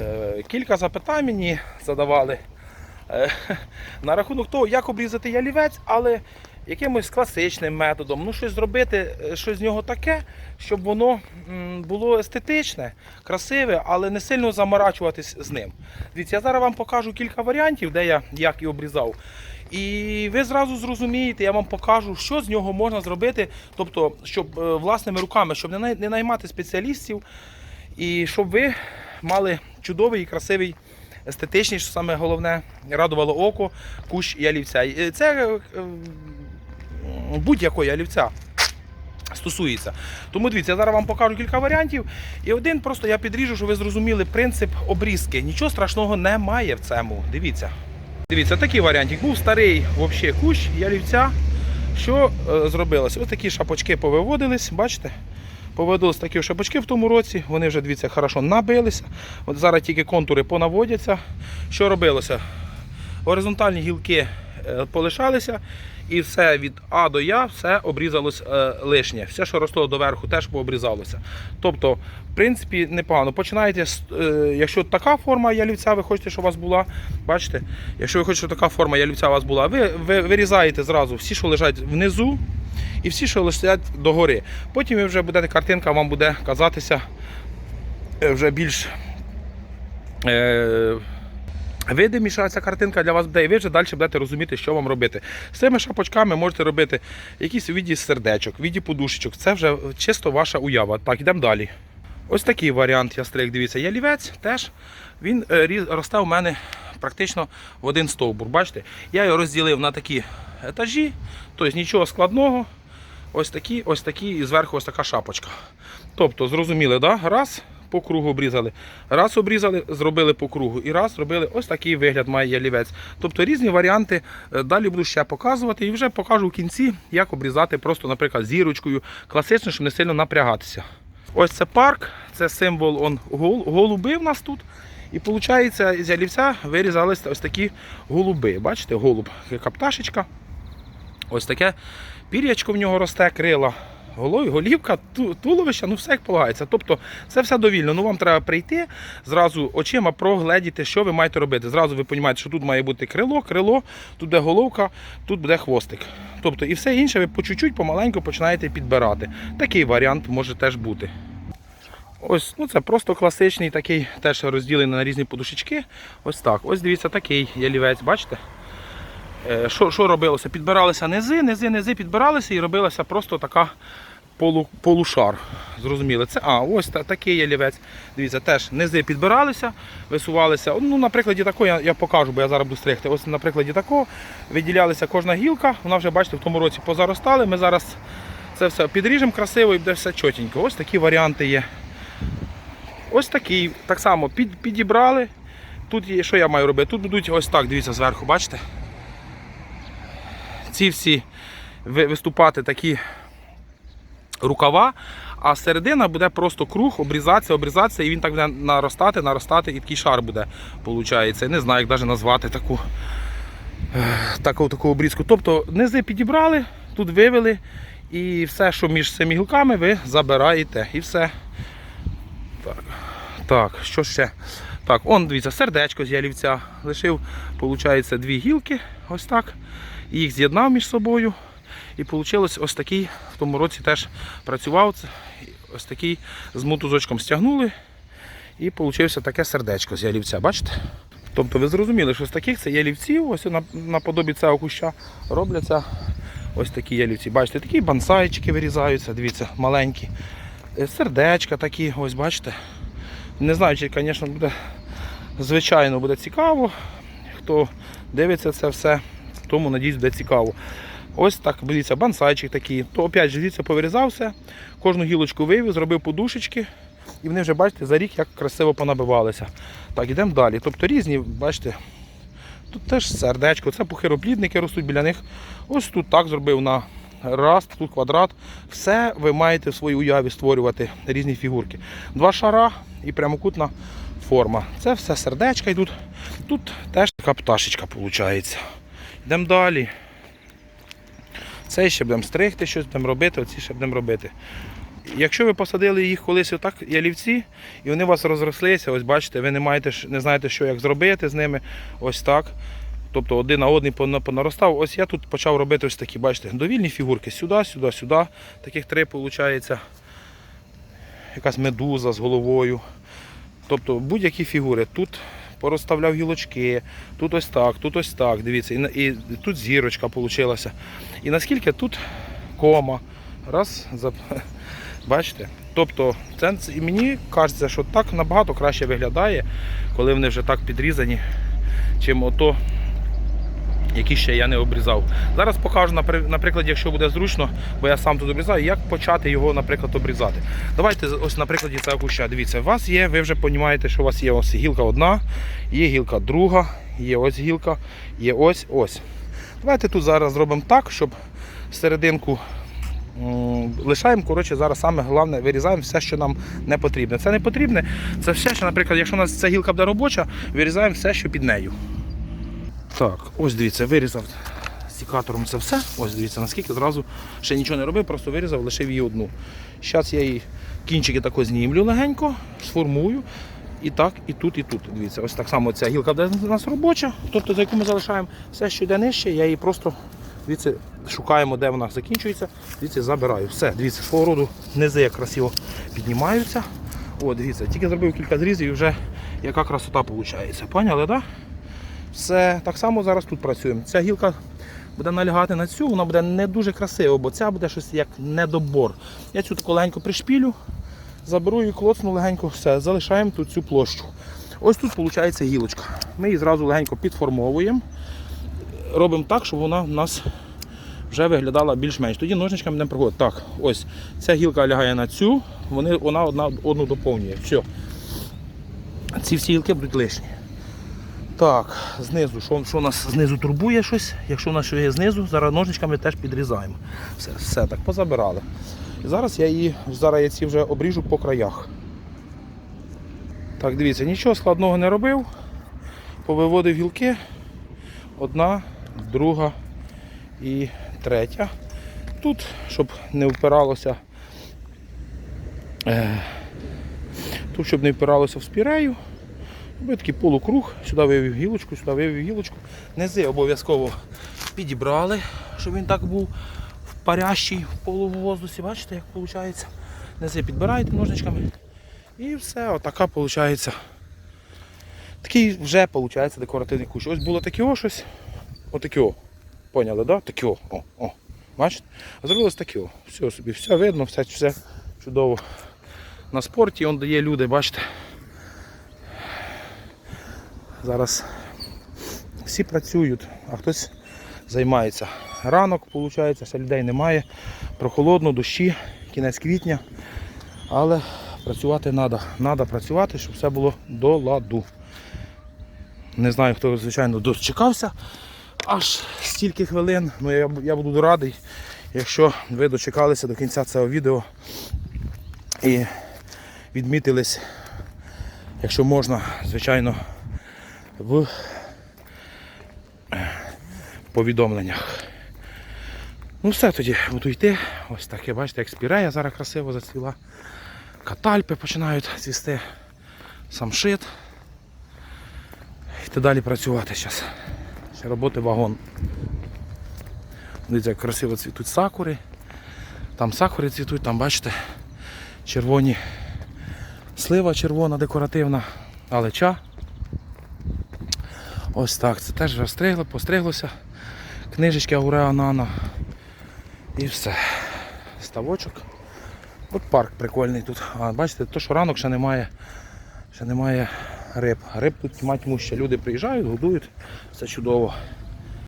Е, Кілька запитань мені задавали е, на рахунок того, як обрізати ялівець, але якимось класичним методом. Ну, щось зробити, е, щось з нього таке, щоб воно було естетичне, красиве, але не сильно заморачуватись з ним. Дивіться, я зараз вам покажу кілька варіантів, де я як і обрізав. І ви зразу зрозумієте, я вам покажу, що з нього можна зробити, тобто, щоб власними руками, щоб не наймати спеціалістів, і щоб ви мали чудовий і красивий, естетичний, що саме головне, радувало око, кущ. І Це е, е, будь-якого ялівця стосується. Тому дивіться, я зараз вам покажу кілька варіантів. І один просто я підріжу, щоб ви зрозуміли принцип обрізки. Нічого страшного немає в цьому. Дивіться. Дивіться, такий варіантик. Був старий вообще кущ ялівця. Що е, зробилося? Ось такі шапочки повиводились, бачите? Поводились такі шапочки в тому році, вони вже дивіться, хорошо набилися. От зараз тільки контури понаводяться. Що робилося? Горизонтальні гілки е, полишалися, і все від А до Я все обрізалось е, лишнє. Все, що росло доверху, теж пообрізалося. Тобто, в принципі, непогано. Починаєте, з, е, якщо така форма ялівця, ви хочете, щоб у вас була, бачите, якщо ви хочете, щоб така форма ялівця у вас була, ви, ви вирізаєте зразу всі, що лежать внизу, і всі, що лежать догори. Потім вже будете, картинка вам буде казатися е, вже більш. Е, Видиміша ця картинка для вас буде, і ви вже далі будете розуміти, що вам робити. З цими шапочками можете робити якісь віді сердечок, віді подушечок. Це вже чисто ваша уява. Так, йдемо далі. Ось такий варіант я стриг. Дивіться, ялівець теж він е, росте у мене практично в один стовбур. Бачите? Я його розділив на такі етажі, тобто нічого складного. Ось такі, ось такі, і зверху ось така шапочка. Тобто, зрозуміли, да? раз по кругу обрізали, раз обрізали, зробили по кругу, і раз зробили ось такий вигляд має ялівець. Тобто різні варіанти. Е, Далі буду ще показувати і вже покажу в кінці, як обрізати просто, наприклад, зірочкою, класично, щоб не сильно напрягатися. Ось це парк, це символ он, гол- голуби в нас тут. І виходить, з ялівця вирізались ось такі голуби. Бачите, голуб, яка пташечка. Ось таке пір'ячко в нього росте, крила, голов, голівка, туловище, ну все як полагається. Тобто це все довільно. Ну вам треба прийти, зразу очима прогледіти, що ви маєте робити. Зразу ви розумієте, що тут має бути крило, крило, тут буде головка, тут буде хвостик. Тобто і все інше ви по чуть-чуть, помаленьку починаєте підбирати. Такий варіант може теж бути. Ось, ну це просто класичний такий, теж розділений на різні подушечки. Ось так. Ось дивіться, такий ялівець, бачите? Е, Що, що робилося? Підбиралися низи, низи, низи підбиралися і робилася просто така полу, полушар. Зрозуміли? Це, а, ось та, такий ялівець. Дивіться, теж низи підбиралися, висувалися. Ну, на прикладі такого я, я покажу, бо я зараз буду стригти. Ось на прикладі такого виділялася кожна гілка. Вона вже, бачите, в тому році позаростали. Ми зараз це все підріжемо красиво і буде все чотенько. Ось такі варіанти є. Ось такий, так само під, підібрали. Тут є, що я маю робити? Тут будуть ось так, дивіться, зверху, бачите? Ці всі виступати такі рукава, а середина буде просто круг, обрізатися, обрізатися, і він так буде наростати, наростати, і такий шар буде, виходить. Не знаю, як навіть назвати таку, таку, таку обрізку. Тобто низи підібрали, тут вивели, і все, що між цими гілками, ви забираєте. І все. Так, так що ще? Так, он, дивіться, сердечко з ялівця. Лишив, виходить, дві гілки, ось так. І їх з'єднав між собою. І вийшло ось такий, в тому році теж працював. Ось такий з мотузочком стягнули. І вийшло таке сердечко з ялівця, бачите? Тобто ви зрозуміли, що з таких це ялівців, ось наподобі цього куща робляться ось такі ялівці. Бачите, такі бонсайчики вирізаються, дивіться, маленькі. Е, Сердечка такі, ось бачите. Не знаю, чи, звісно, буде звичайно буде цікаво. Хто дивиться це все, тому надіюсь, буде цікаво. Ось так, дивіться, бансайчик такий. То опять же, дивіться, повирізав все, кожну гілочку вивів, зробив подушечки. І вони вже, бачите, за рік як красиво понабивалися. Так, йдемо далі. Тобто різні, бачите, тут теж сердечко, це похироплідники ростуть біля них. Ось тут так зробив на раз, тут квадрат. Все ви маєте в своїй уяві створювати різні фігурки. Два шара і прямокутна форма. Це все сердечка йдуть. Тут теж така пташечка виходить. Йдемо далі. Це ще будемо стригти, щось будемо робити, оці ще будемо робити. Якщо ви посадили їх колись отак, ялівці, і вони у вас розрослися, ось бачите, ви не маєте не знаєте, що як зробити з ними. Ось так. Тобто один на один понаростав. Ось я тут почав робити ось такі, бачите, довільні фігурки. Сюди, сюди, сюди. Таких три виходить. Якась медуза з головою. Тобто будь-які фігури. Тут порозставляв гілочки, тут ось так, тут ось так. Дивіться, і, і тут зірочка вийшла. І наскільки тут кома. Раз, за... бачите? Тобто, це- і мені кажеться, що так набагато краще виглядає, коли вони вже так підрізані, чим ото, які ще я не обрізав. Зараз покажу, наприклад, якщо буде зручно, бо я сам тут обрізаю, як почати його, наприклад, обрізати. Давайте ось на прикладі цього куща. Дивіться, у вас є, ви вже розумієте, що у вас є ось гілка одна, є гілка друга, є ось гілка, є ось ось. Давайте тут зараз зробимо так, щоб серединку лишаємо. Коротше, зараз саме головне вирізаємо все, що нам не потрібне. Це не потрібне. Це все, що, наприклад, якщо у нас ця гілка буде робоча, вирізаємо все, що під нею. Так, ось дивіться, вирізав сікатором це все. Ось дивіться, наскільки зразу ще нічого не робив, просто вирізав, лишив її одну. Зараз я її кінчики тако знімлю легенько, сформую. І так, і тут, і тут. Дивіться, ось так само ця гілка буде у нас робоча, тобто за яку ми залишаємо все, що йде нижче, я її просто дивіться, шукаємо, де вона закінчується. Дивіться, забираю. Все, дивіться, свого роду низи як красиво піднімаються. О, дивіться, тільки зробив кілька зрізів і вже яка красота виходить. Поняли, так? Да? Все так само зараз тут працюємо. Ця гілка буде налягати на цю, вона буде не дуже красиво, бо ця буде щось як недобор. Я цю таку легенько пришпілю, заберу і клоцну легенько, все, залишаємо тут цю площу. Ось тут виходить гілочка. Ми її зразу легенько підформовуємо, робимо так, щоб вона в нас вже виглядала більш-менш. Тоді ножничками будемо проходити. Так, ось ця гілка лягає на цю, вони, вона одна одну доповнює. Все. Ці всі гілки будуть лишні. Так, знизу, що, що нас знизу турбує щось? Якщо у нас що є знизу, зараз ножничками теж підрізаємо. Все, все так, позабирали. І зараз я її, зараз я ці вже обріжу по краях. Так, дивіться, нічого складного не робив. Повиводив гілки. Одна, друга і третя. Тут, щоб не впиралося. Е, тут, щоб не впиралося в спірею. Робив такий полукруг, сюди вивів гілочку, сюди вивів гілочку. Низи обов'язково підібрали, щоб він так був в парящий в полувоздусі. Бачите, як виходить? Низи підбираєте ножничками. І все, отака виходить. Такий вже виходить декоративний кущ. Ось було таке о щось. Отаке о. Поняли, да? Таке о. О, о. Бачите? Зробилось таке о. Все собі, все видно, все, все чудово. На спорті он дає люди, бачите. Зараз всі працюють, а хтось займається. Ранок, виходить, ще людей немає. Прохолодно, дощі, кінець квітня. Але працювати треба. Треба працювати, щоб все було до ладу. Не знаю, хто, звичайно, дочекався аж стільки хвилин. Ну, я, я буду радий, якщо ви дочекалися до кінця цього відео і відмітились, якщо можна, звичайно, в повідомленнях. Ну все тоді буду йти. Ось таке, бачите, як спірея зараз красиво зацвіла. Катальпи починають цвісти. Самшит. Йти далі працювати зараз. Ще роботи вагон. Дивіться, як красиво цвітуть сакури. Там сакури цвітуть, там бачите, червоні слива червона, декоративна, алеча. Ось так, це теж розстригло, постриглося. Книжечки Ауреанана. І все. Ставочок. От парк прикольний тут. А бачите, то що ранок ще немає. Ще немає риб. Риб тут тьма ще Люди приїжджають, годують. Все чудово.